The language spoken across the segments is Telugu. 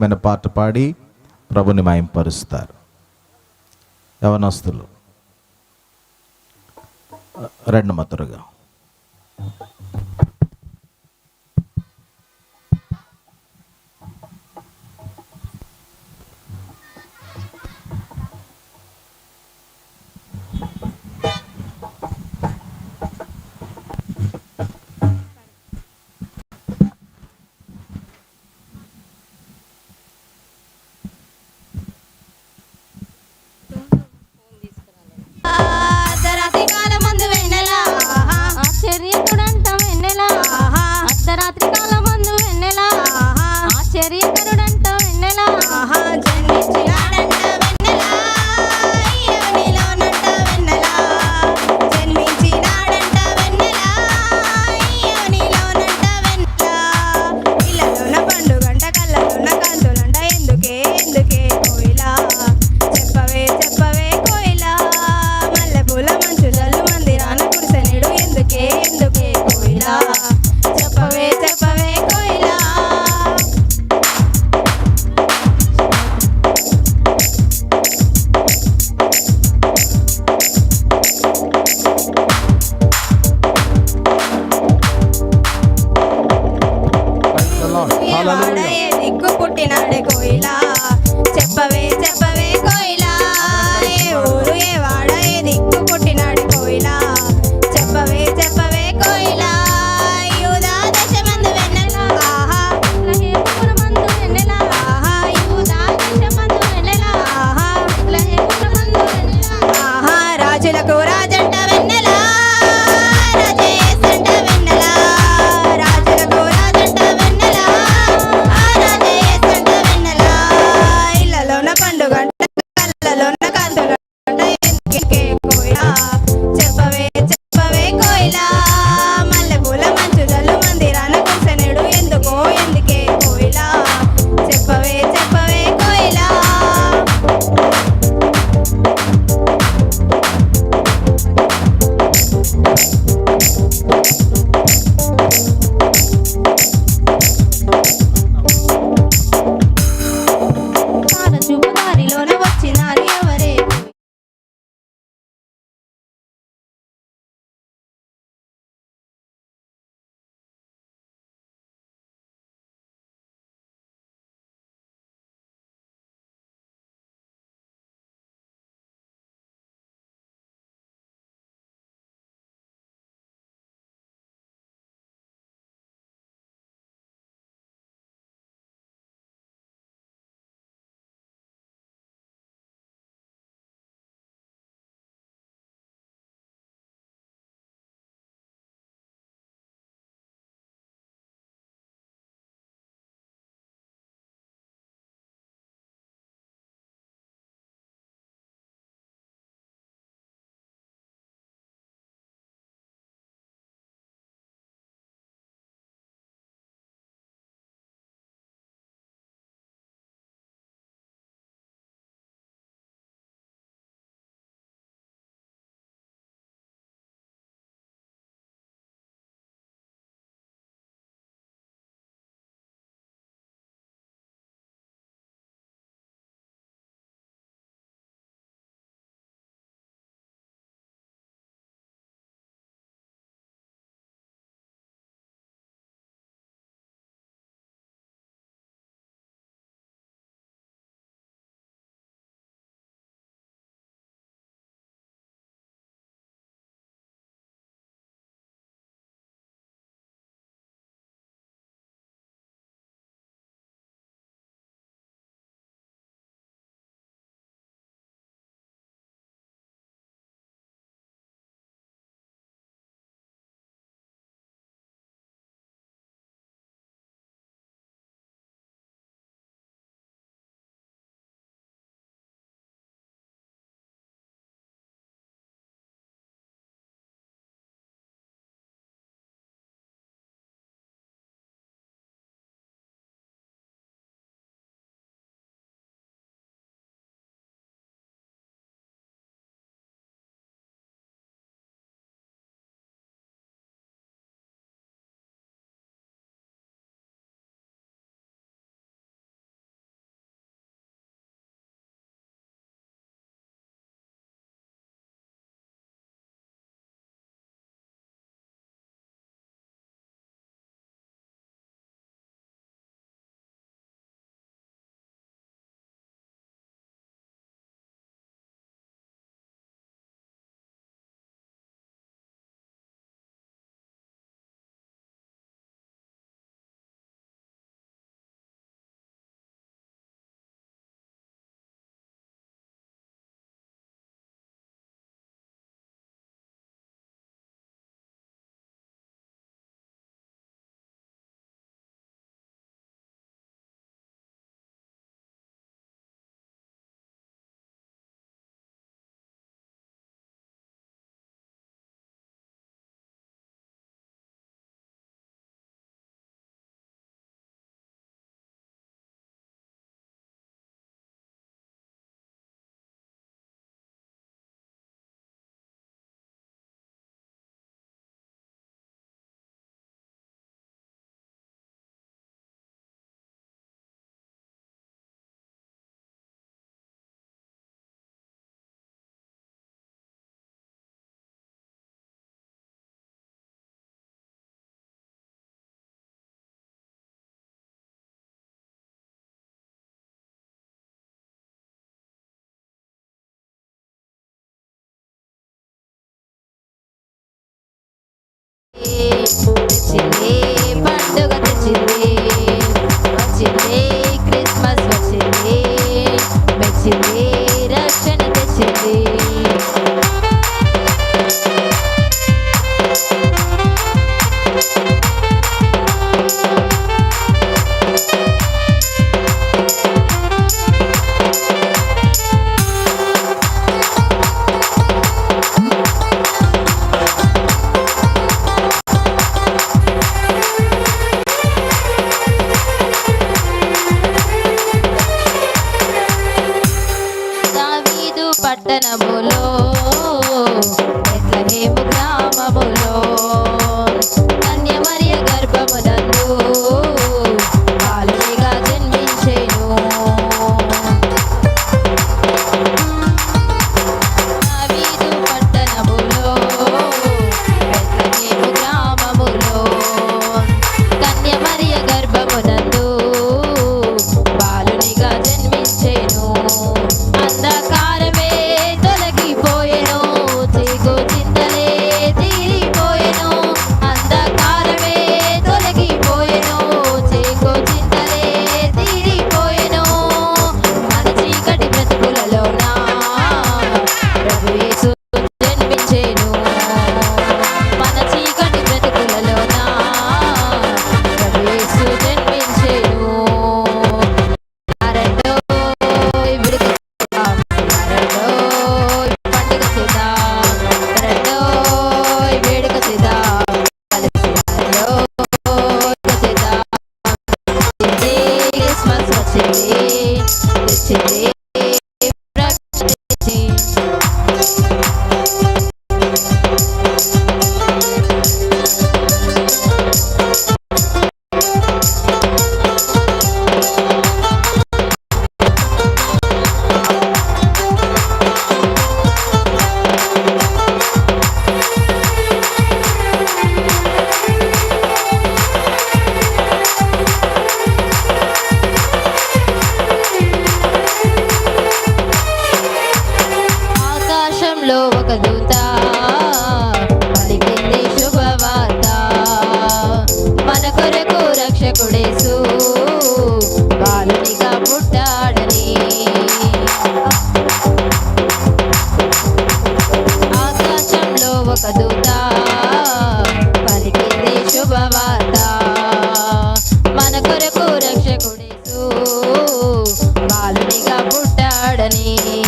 మన పాట పాడి ప్రభుని మాయంపరుస్తారు. యవనస్తులు రెండు మతురుగా Patrick Alonso. Valeu. Thank you.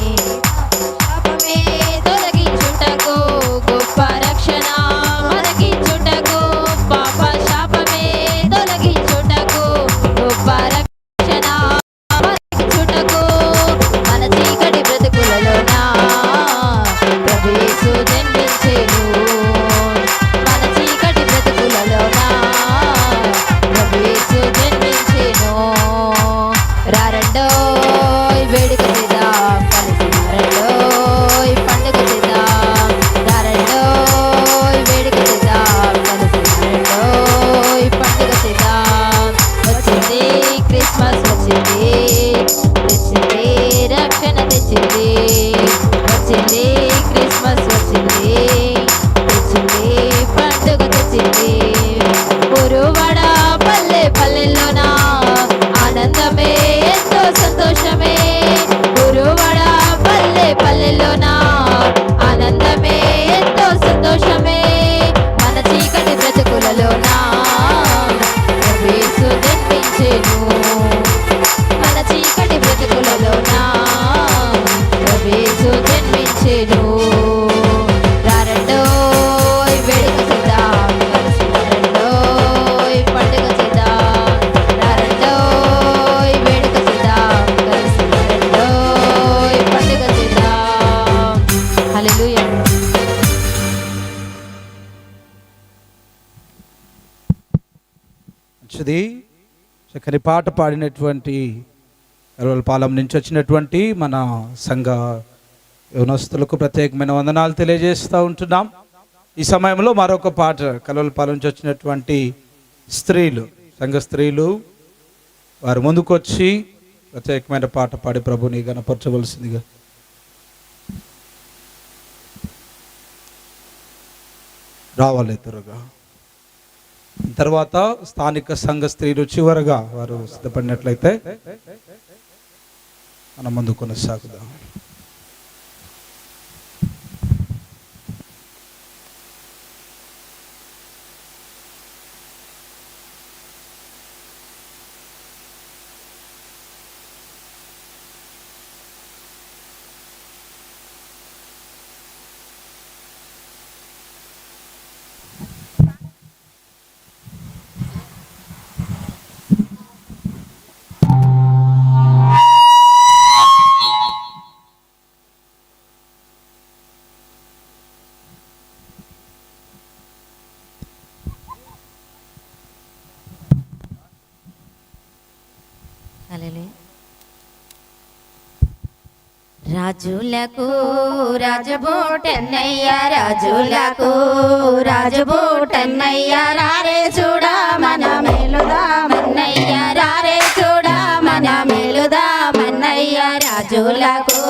me. చక్కని పాట పాడినటువంటి ఎర్వలపాలెం నుంచి వచ్చినటువంటి మన సంఘ యోనస్తులకు ప్రత్యేకమైన వందనాలు తెలియజేస్తూ ఉంటున్నాం. ఈ సమయంలో మరొక పాట కలవలపాలెం నుంచి వచ్చినటువంటి స్త్రీలు సంఘ స్త్రీలు వారు ముందుకొచ్చి ప్రత్యేకమైన పాట పాడి ప్రభుని కనపరచవలసిందిగా రావాలి త్వరగా. తర్వాత స్థానిక సంఘ స్త్రీలు చివరగా వారు సిద్ధపడినట్లయితే మనం ముందు కొనసాగుదాం. రాజులకు రాజబోటన్నయ్య రాజులకు రాజబోటన్నయ్య రారే చూడా మన మేలుదామన్నయ్య రారే చూడా మన మేలుదామన్నయ్య రాజులకు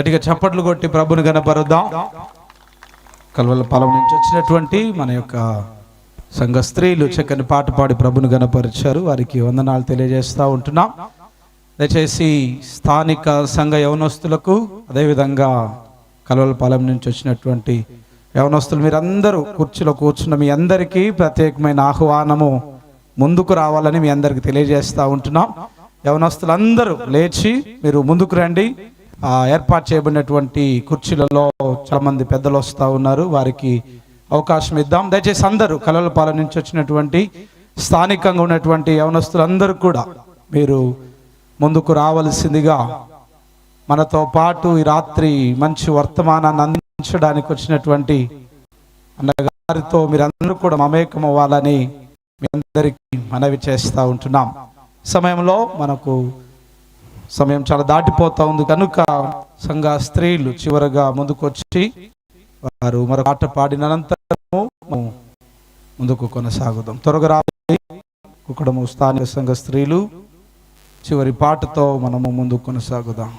గట్టిగా చప్పట్లు కొట్టి ప్రభుని కనపరుద్దాం. కలవల పొలం నుంచి వచ్చినటువంటి మన యొక్క సంఘ స్త్రీలు చక్కని పాట పాడి ప్రభుని గనపరిచారు వారికి వందనాలు తెలియజేస్తూ ఉంటున్నాం. దయచేసి స్థానిక సంఘ యవనస్తులకు అదేవిధంగా కలవలపాలెం నుంచి వచ్చినటువంటి యవనస్తులు మీరందరూ కుర్చీలో కూర్చున్న మీ అందరికీ ప్రత్యేకమైన ఆహ్వానము ముందుకు రావాలని మీ అందరికి తెలియజేస్తూ ఉంటున్నాం. యవనస్తులందరూ లేచి మీరు ముందుకు రండి. ఏర్పాటు చేయబడినటువంటి కుర్చీలలో చాలా మంది పెద్దలు వస్తూ ఉన్నారు. వారికి అవకాశం ఇద్దాం. దయచేసి అందరూ కలవలపాలెం నుంచి వచ్చినటువంటి స్థానికంగా ఉన్నటువంటి యవనస్తులందరూ కూడా మీరు ముందుకు రావలసిందిగా మనతో పాటు ఈ రాత్రి మంచి వర్తమానాన్ని అందించడానికి వచ్చినటువంటి అన్నగారితో మీరందరూ కూడా మమేకం అవ్వాలని మీ అందరికీ మనవి చేస్తూ ఉంటున్నాం. సమయంలో మనకు సమయం చాలా దాటిపోతా ఉంది. కనుక సంఘ స్త్రీలు చివరగా ముందుకొచ్చి వారు మరొక ఆట పాడిన అనంతరము ముందుకు కొనసాగుదాం. త్వరగా రావాలి. కుక్కడము స్థానిక సంఘ స్త్రీలు చివరి పాటతో మనము ముందుకు కొనసాగుదాం.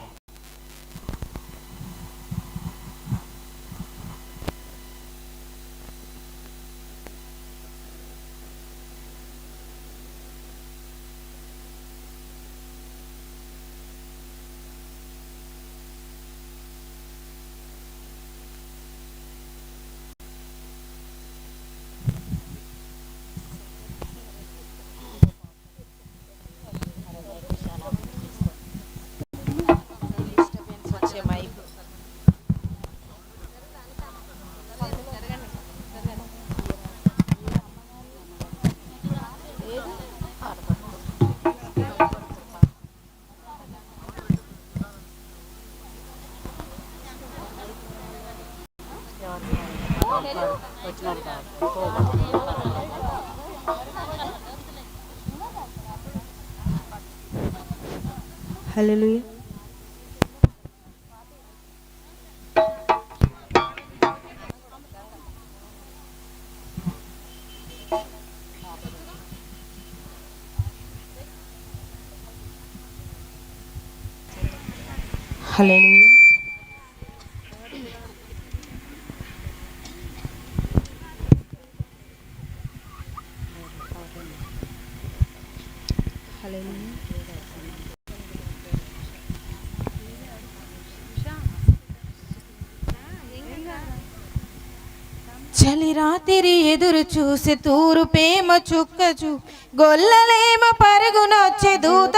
Hallelujah. Hallelujah. చూసి తూరు పేమ చుక్కచు గొల్లలేమ పరుగునొచ్చే దూత